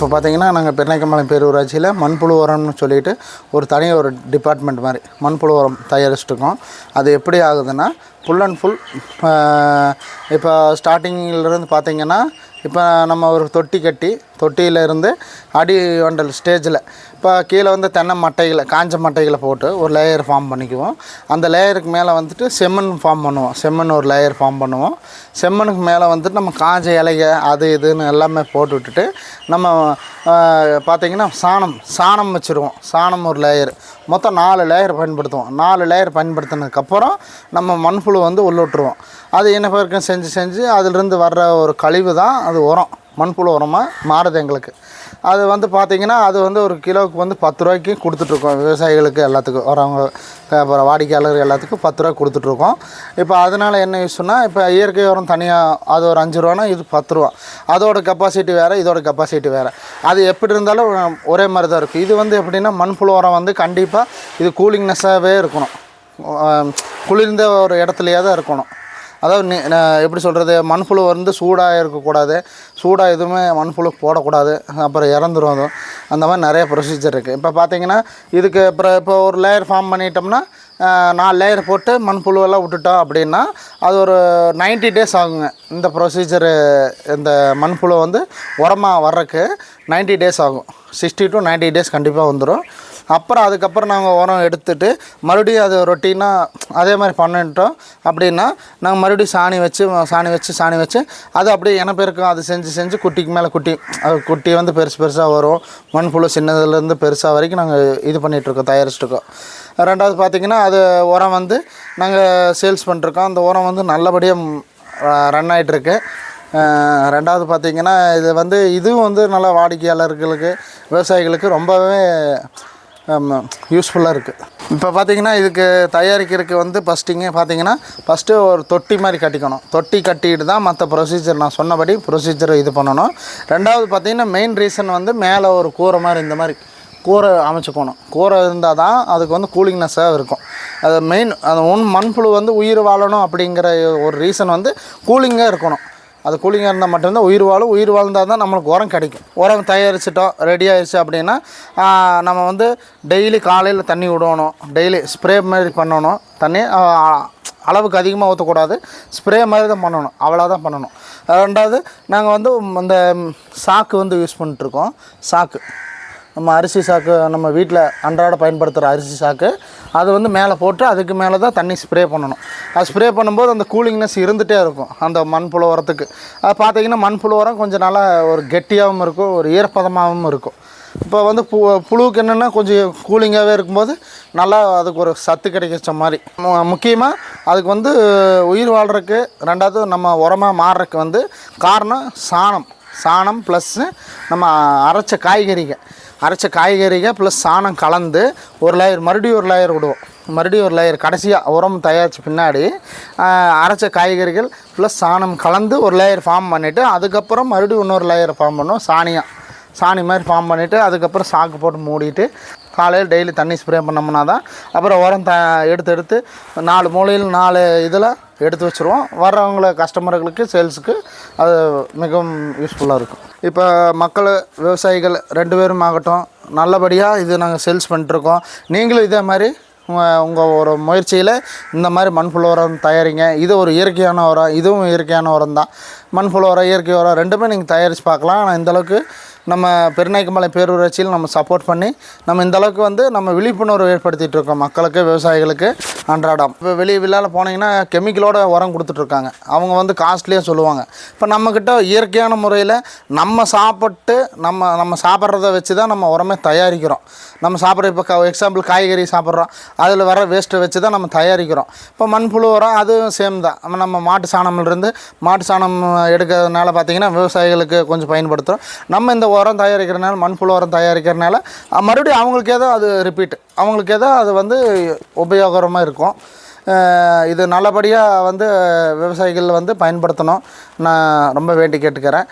இப்போ பார்த்தீங்கன்னா நாங்கள் பெருநாய்க்கம்பாளையம் பேரூராட்சியில் மண்புழு உரம்னு சொல்லிட்டு ஒரு தனியாக ஒரு டிபார்ட்மெண்ட் மாதிரி மண்புழு உரம் தயாரிச்சுட்டுக்கோம் அது எப்படி ஆகுதுன்னா ஃபுல் அண்ட் ஃபுல் இப்போ ஸ்டார்டிங்கிலேருந்து பார்த்தீங்கன்னா இப்போ நம்ம ஒரு தொட்டி கட்டி தொட்டியில இருந்து அடி வண்டல் ஸ்டேஜில் இப்போ கீழே வந்து தென்னை மட்டைகளை காஞ்ச மட்டைகளை போட்டு ஒரு லேயர் ஃபார்ம் பண்ணிக்குவோம். அந்த லேயருக்கு மேலே வந்துட்டு செம்மண் ஃபார்ம் பண்ணுவோம். செம்மண் ஒரு லேயர் ஃபார்ம் பண்ணுவோம். செம்மண்ணுக்கு மேலே வந்துட்டு நம்ம காஞ்ச இலைக அது இதுன்னு எல்லாமே போட்டு விட்டுட்டு நம்ம பார்த்திங்கன்னா சாணம் சாணம் வச்சுருவோம். சாணம் ஒரு லேயர் மொத்தம் நாலு லேயர் பயன்படுத்துவோம். நாலு லேயர் பயன்படுத்தினதுக்கப்புறம் நம்ம மண்புழு வந்து உள்ளிட்டுருவோம் அது என்ன பேருக்கும் செஞ்சு செஞ்சு அதிலிருந்து வர்ற ஒரு கழிவு தான் அது உரம். மண்புழு உரமாக மாறுது எங்களுக்கு. அது வந்து பார்த்திங்கன்னா அது வந்து ஒரு கிலோவுக்கு வந்து பத்து ரூபாய்க்கு கொடுத்துட்ருக்கோம். விவசாயிகளுக்கு எல்லாத்துக்கும் வரவங்க அப்புறம் வாடிக்கையாளர் எல்லாத்துக்கும் பத்து ரூபா கொடுத்துட்ருக்கோம். இப்போ அதனால் என்ன யூஸ்னா இப்போ இயற்கை உரம் தனியாக அது ஒரு அஞ்சு ரூபானா இது பத்து ரூபா. அதோட கெப்பாசிட்டி வேறு இதோட கெப்பாசிட்டி வேறு. அது எப்படி இருந்தாலும் ஒரே மாதிரி தான் இருக்குது இது வந்து எப்படின்னா மண்புழு உரம் வந்து கண்டிப்பாக இது கூலிங்னஸ்ஸாகவே இருக்கணும். குளிர்ந்த ஒரு இடத்துலையே தான் இருக்கணும். அதாவது எப்படி சொல்கிறது மண்புழு வந்து சூடாக இருக்கக்கூடாது. சூடாக எதுவுமே மண்புழு போடக்கூடாது. அப்புறம் இறந்துரும் அதுவும். அந்த மாதிரி நிறைய ப்ரொசீஜர் இருக்குது இப்போ பார்த்தீங்கன்னா இதுக்கு அப்புறம் இப்போ ஒரு லேயர் ஃபார்ம் பண்ணிட்டோம்னா நாலு லேயர் போட்டு மண்புழுவெல்லாம் விட்டுட்டோம் அப்படின்னா அது ஒரு 90 டேஸ் ஆகுங்க. இந்த ப்ரொசீஜரு இந்த மண்புழு வந்து உரமாக வர்றதுக்கு 90 டேஸ் ஆகும். சிக்ஸ்டி டு 90 டேஸ் கண்டிப்பாக வந்துடும் அப்புறம் அதுக்கப்புறம் நாங்கள் உரம் எடுத்துட்டு மறுபடியும் அது ரொட்டீனாக அதே மாதிரி பண்ணிட்டோம். அப்படின்னா நாங்கள் மறுபடியும் சாணி வச்சு சாணி வச்சு சாணி வச்சு அது அப்படியே இனப்பெருக்கம் அது செஞ்சு செஞ்சு குட்டிக்கு மேலே குட்டி அது குட்டி வந்து பெருசு பெருசாக வரும். மண்புழு சின்னதுலேருந்து பெருசாக வரைக்கும் நாங்கள் இது பண்ணிகிட்ருக்கோம் தயாரிச்சிட்ருக்கோம் ரெண்டாவது பார்த்திங்கன்னா அது உரம் வந்து நாங்கள் சேல்ஸ் பண்ணிருக்கோம். அந்த உரம் வந்து நல்லபடியாக ரன் ஆகிட்டுருக்கு ரெண்டாவது பார்த்திங்கன்னா இது வந்து இதுவும் வந்து நல்லா வாடிக்கையாளர்களுக்கு விவசாயிகளுக்கு ரொம்பவே யூஸ்ஃபுல்லாக இருக்குது இப்போ பார்த்தீங்கன்னா இதுக்கு தயாரிக்கிறதுக்கு வந்து ஃபஸ்ட்டிங்க பார்த்தீங்கன்னா ஃபஸ்ட்டு ஒரு தொட்டி மாதிரி கட்டிக்கணும். தொட்டி கட்டிட்டு தான் மற்ற ப்ரொசீஜர் நான் சொன்னபடி ப்ரொசீஜர் இது பண்ணணும். ரெண்டாவது பார்த்தீங்கன்னா மெயின் ரீசன் வந்து மேலே ஒரு கூரை மாதிரி இந்த மாதிரி கூரை அமைச்சுக்கணும். கூரை இருந்தால் தான் அதுக்கு வந்து கூலிங்னஸ்ஸாக இருக்கும். அது மெயின் அது ஒன் மண்புழு வந்து உயிர் வாழணும் அப்படிங்கிற ஒரு ரீசன் வந்து கூலிங்காக இருக்கணும். அது கூலிங்காக இருந்தால் மட்டும்தான் உயிர் வாழும். உயிர் வாழ்ந்தால் தான் நம்மளுக்கு உரம் கிடைக்கும். உரம் தயாரிச்சிட்டோம் ரெடி ஆயிடுச்சு அப்படின்னா நம்ம வந்து டெய்லி காலையில் தண்ணி விடணும். டெய்லி ஸ்ப்ரே மாதிரி பண்ணணும். தண்ணி அளவுக்கு அதிகமாக ஊற்றக்கூடாது ஸ்ப்ரே மாதிரி தான் பண்ணணும். அவ்வளோதான் பண்ணணும். ரெண்டாவது நாங்கள் வந்து இந்த சாக்கு வந்து யூஸ் பண்ணிட்டுருக்கோம் சாக்கு. நம்ம அரிசி சாக்கு நம்ம வீட்டில் அன்றாட பயன்படுத்துகிற அரிசி சாக்கு. அது வந்து மேலே போட்டு அதுக்கு மேலே தான் தண்ணி ஸ்ப்ரே பண்ணணும். அது ஸ்ப்ரே பண்ணும்போது அந்த கூலிங்னஸ் இருந்துகிட்டே இருக்கும் அந்த மண்புழு உரத்துக்கு அது பார்த்தீங்கன்னா மண்புழு உரம் கொஞ்சம் நல்லா ஒரு கெட்டியாகவும் இருக்கும் ஒரு ஈரப்பதமாகவும் இருக்கும். இப்போ வந்து பு புழுவுக்கு என்னென்னா கொஞ்சம் கூலிங்காகவே இருக்கும்போது நல்லா அதுக்கு ஒரு சத்து கிடைக்கிற மாதிரி. முக்கியமாக அதுக்கு வந்து உயிர் வாழ்கிறதுக்கு ரெண்டாவது நம்ம உரமாக மாறுறதுக்கு வந்து காரணம் சாணம். சாணம் ப்ளஸ்ஸு நம்ம அரைச்ச காய்கறிகள். அரைச்ச காய்கறிகள் ப்ளஸ் சாணம் கலந்து ஒரு லேயர் மறுபடியும் ஒரு லேயர் விடுவோம். மறுபடியும் ஒரு லேயர் கடைசியாக உரம் தயாரித்த பின்னாடி அரைச்ச காய்கறிகள் ப்ளஸ் சாணம் கலந்து ஒரு லேயர் ஃபார்ம் பண்ணிவிட்டு அதுக்கப்புறம் மறுபடியும் இன்னொரு லேயர் ஃபார்ம் பண்ணுவோம் சாணியாக சாணி மாதிரி ஃபார்ம் பண்ணிவிட்டு அதுக்கப்புறம் சாக்கு போட்டு மூடிட்டு காலையில் டெய்லி தண்ணி ஸ்ப்ரே பண்ணோம்னா தான் அப்புறம் உரம் த எடுத்து எடுத்து நாலு மூலையில் நாலு இதில் எடுத்து வச்சுருவோம். வர்றவங்கள கஸ்டமர்களுக்கு சேல்ஸுக்கு அது மிகவும் யூஸ்ஃபுல்லாக இருக்கும். இப்போ மக்கள் விவசாயிகள் ரெண்டு பேரும் ஆகட்டும் நல்லபடியாக இது நாங்கள் சேல்ஸ் பண்ணிட்டுருக்கோம் நீங்களும் இதே மாதிரி உங்கள் ஒரு முயற்சியில் இந்த மாதிரி மண்புழு உரம் தயாரிங்க. இது ஒரு இயற்கையான உரம் இதுவும் இயற்கையான உரம் தான். மண்புழு உரம் இயற்கை உரம் ரெண்டுமே நீங்கள் தயாரித்து பார்க்கலாம். ஆனால் இந்தளவுக்கு நம்ம பெருநாய்க்கமலை பேரூராட்சியில் நம்ம சப்போர்ட் பண்ணி நம்ம இந்தளவுக்கு வந்து நம்ம விழிப்புணர்வு ஏற்படுத்திகிட்டு இருக்கோம் மக்களுக்கு விவசாயிகளுக்கு. அன்றாடம். இப்போ வெளியே வெளியில் போனீங்கன்னா கெமிக்கலோட உரம் கொடுத்துட்ருக்காங்க. அவங்க வந்து காஸ்ட்லியாக சொல்லுவாங்க. இப்போ நம்மக்கிட்ட இயற்கையான முறையில் நம்ம சாப்பிட்டு நம்ம நம்ம சாப்பிட்றத வச்சு தான் நம்ம உரமே தயாரிக்கிறோம். நம்ம சாப்பிட்ற இப்போ எக்ஸாம்பிள் காய்கறி சாப்பிட்றோம். அதில் வர வேஸ்ட்டை வச்சு தான் நம்ம தயாரிக்கிறோம். இப்போ மண்புழு உரம் அதுவும் சேம் தான். நம்ம மாட்டு சாணம்லேருந்து மாட்டு சாணம் எடுக்கிறதுனால பார்த்திங்கன்னா விவசாயிகளுக்கு கொஞ்சம் பயன்படுத்துகிறோம் நம்ம இந்த உரம் தயாரிக்கிறனால மண்புழு உரம் தயாரிக்கிறனால மறுபடியும் அவங்களுக்கு ஏதோ அது ரிப்பீட் அவங்களுக்கு ஏதோ அது வந்து உபயோகரமாக இருக்கும். அஹ், இது நல்லபடியாக வந்து விவசாயிகள் வந்து பயன்படுத்தணும். நான் ரொம்ப வேண்டி கேட்டுக்கிறேன்.